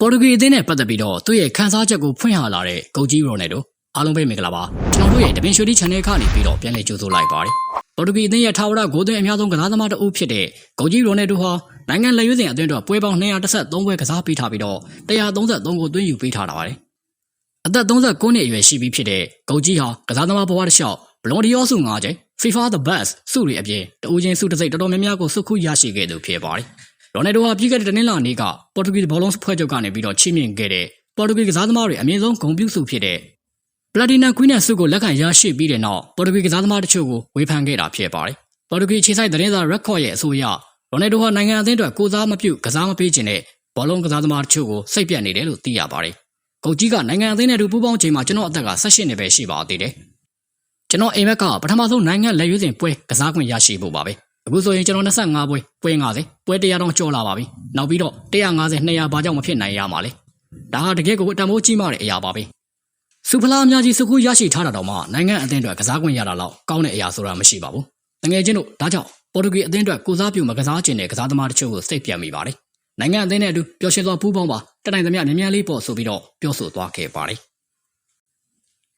ပေါ်တူဂီအသင်းနဲ့ပတ်သက်ပြီးတော့သူ့ရဲ့ခန်းစားချက်ကိုဖွင့်ဟလာတဲ့ဂုတ်ကြီးရိုနယ်ဒိုအားလုံးပဲမင်္ဂလာပါကျွန်တော်တို့ရဲ့တပင်ရွှေဒီ channel ကနေပြီးတော့ပြန်လည်ကြိုဆိုလိုက်ပါတယ်ပေါ်တူဂီအသင်းရဲ့ထာဝရဂိုးသွင်းအများဆုံးကစားသမားတစ်ဦးဖြစ်တဲ့ဂုတ်ကြီးရိုနယ်ဒိုဟာနိုင်ငံလက်ရွေးစင်အသင်းတော်ပွဲပေါင်း213ပွဲကစားပေးထားပြီးတော့133ကိုသွင်းယူပေးထားတာပါတယ်အသက်39နှစ်အရွယ်ရှိပြီဖြစ်တဲ့ဂုတ်ကြီးဟာကစားသမားဘဝတစ်လျှောက်ဘလွန်ဒီယောစု9ကြိမ် FIFA the Best စုတွေအပြင်တဦးချင်းစုတစ်စိတ်တော်တော်များများကိုစုခုရရှိခဲ့သူဖြစ်ပါတယ် ရိုနယ်ဒိုဟာပြီးခဲ့တဲ့တနင်္လာနေ့ကပေါ်တူဂီဘောလုံးဖွဲ့ချုပ်ကနေပြီးတော့ချီးမြှင့်ခဲ့တဲ့ပေါ်တူဂီကစားသမားတွေအမြင့်ဆုံးဂုဏ်ပြုစုဖြစ်တဲ့ပလက်တီနမ်ကွီးနက်ဆုကိုလက်ခံရရှိပြီးတဲ့နောက်ပေါ်တူဂီကစားသမားတချို့ကိုဝေဖန်ခဲ့တာဖြစ်ပါတယ်။ပေါ်တူဂီခြေဆိုင်သတင်းစာရက်ကော့ရဲ့အဆိုအရရိုနယ်ဒိုဟာနိုင်ငံအသင်းအတွက်ကိုစားမပြုကစားမပေးခြင်းနဲ့ဘောလုံးကစားသမားတချို့ကိုစိတ်ပြတ်နေတယ်လို့သိရပါတယ်။ကုတ်ကြီးကနိုင်ငံအသင်းနဲ့အတူပူးပေါင်းချိန်မှာကျွန်တော်အသက်က18နှစ်ပဲရှိပါသေးတယ်။ကျွန်တော်အိမ်မက်ကပထမဆုံးနိုင်ငံလက်ရွေးစင်ပွဲကစားခွင့်ရရှိဖို့ပါပဲ။ အခုဆိုရင်ကျွန်တော်25ပွဲပွဲ50ပွဲ100တောင်ကျော်လာပါပြီ။နောက်ပြီးတော့150 200ဘာကြောင့်မဖြစ်နိုင်ရမှာလဲ။ဒါဟာတကယ်ကိုအတံမိုးကြီးမားတဲ့အရာပါပဲ။စူဖလာအများကြီးစကူရရှိထားတာတော့မှနိုင်ငံအသင်းအတွက်ကစားခွင့်ရတာတော့ကောင်းတဲ့အရာဆိုတာမရှိပါဘူး။တကယ်ချင်းတို့ဒါကြောင့်ပေါ်တူဂီအသင်းအတွက်ကိုစားပြုမကစားခြင်းတဲ့ကစားသမားတချို့ကိုစိတ်ပြတ်မိပါတယ်။နိုင်ငံအသင်းနဲ့အတူပျော်ရွှင်စွာပူးပေါင်းပါတနိုင်သမျှမြန်မြန်လေးပေါ့ဆိုပြီးတော့ပြောဆိုသွားခဲ့ပါတယ်။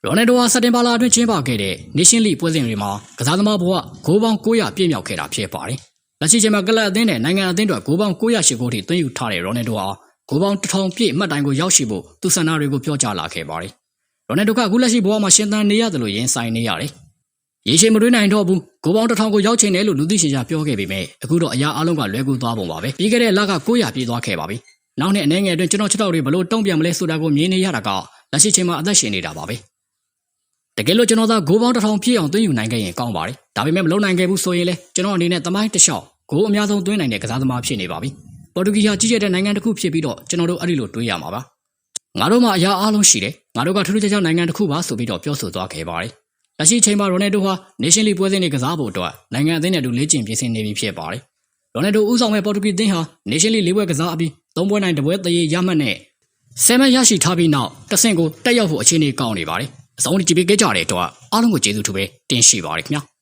ရိုနယ်ဒိုဟာစက်တင်ဘာလအတွင်းကျင်းပခဲ့တဲ့ Nation League ပွဲစဉ်တွေမှာကစားသမားဘဝဂိုးပေါင်း900ပြည့်မြောက်ခဲ့တာဖြစ်ပါတယ်။လက်ရှိချိန်မှာကလပ်အသင်းနဲ့နိုင်ငံအသင်းတို့ဂိုးပေါင်း900ရှိကိုထိသွင်းယူထားတဲ့ရိုနယ်ဒိုဟာဂိုးပေါင်း1000ပြည့်မှတ်တိုင်ကိုရောက်ရှိဖို့သူဆန္ဒတွေကိုပြောကြားလာခဲ့ပါတယ်။ရိုနယ်ဒိုကအခုလက်ရှိဘဝမှာရှင်သန်နေရတယ်လို့ရင်ဆိုင်နေရတယ်။ရေရှည်မတွေးနိုင်တော့ဘူးဂိုးပေါင်း1000ကိုရောက်ချင်တယ်လို့လူသိရှင်ကြားပြောခဲ့ပေမဲ့အခုတော့အရာအလုံးကလွဲကူသွားပုံပါပဲ။ပြီးခဲ့တဲ့လက900ပြည့်သွားခဲ့ပါပြီ။နောက်နှစ်အနေငယ်အတွင်းကျွန်တော်ချက်တော်တွေဘလို့တုံ့ပြန်မလဲဆိုတာကိုမြင်နေရတာကလက်ရှိချိန်မှာအသက်ရှင်နေတာပါပဲ။ တကယ်လို့ကျွန်တော်သာဂိုးပေါင်းတစ်ထောင်ပြည့်အောင်သွင်းယူနိုင်ခဲ့ရင်ကောင်းပါတယ်။ဒါပေမဲ့မလုပ်နိုင်ခဲ့ဘူးဆိုရင်လေကျွန်တော်အနေနဲ့သမိုင်းတစ်လျှောက်ဂိုးအများဆုံးသွင်းနိုင်တဲ့ကစားသမားဖြစ်နေပါပြီ။ပေါ်တူဂီဟာကြီးကျယ်တဲ့နိုင်ငံတစ်ခုဖြစ်ပြီးတော့ကျွန်တော်တို့အဲ့ဒီလိုတွေးရမှာပါ။ငါတို့မှအရာအားလုံးရှိတယ်။ငါတို့ကထူးထူးခြားခြားနိုင်ငံတစ်ခုပါဆိုပြီးတော့ပြောဆိုသွားခဲ့ပါတယ်။လက်ရှိချိန်မှာရိုနယ်ဒိုဟာ Nation League ပွဲစဉ်တွေကစားဖို့အတွက်နိုင်ငံအသင်းနဲ့အတူလေ့ကျင့်ပြင်ဆင်နေပြီဖြစ်ပါတယ်။ရိုနယ်ဒိုဦးဆောင်မဲ့ပေါ်တူဂီအသင်းဟာ Nation League ၄ပွဲကစားအပြီး၃ပွဲနိုင်တစ်ပွဲသရေရမှတ်နဲ့ဆယ်မရရှိထားပြီးနောက်တဆင့်ကိုတက်ရောက်ဖို့အခြေအနေကောင်းနေပါတယ်။ အဆုံးထိကြည့်ပေးကြတဲ့အတွက်အားလုံးကိုကျေးဇူးထူပဲတင်ရှိပါတယ်ခင်ဗျာ။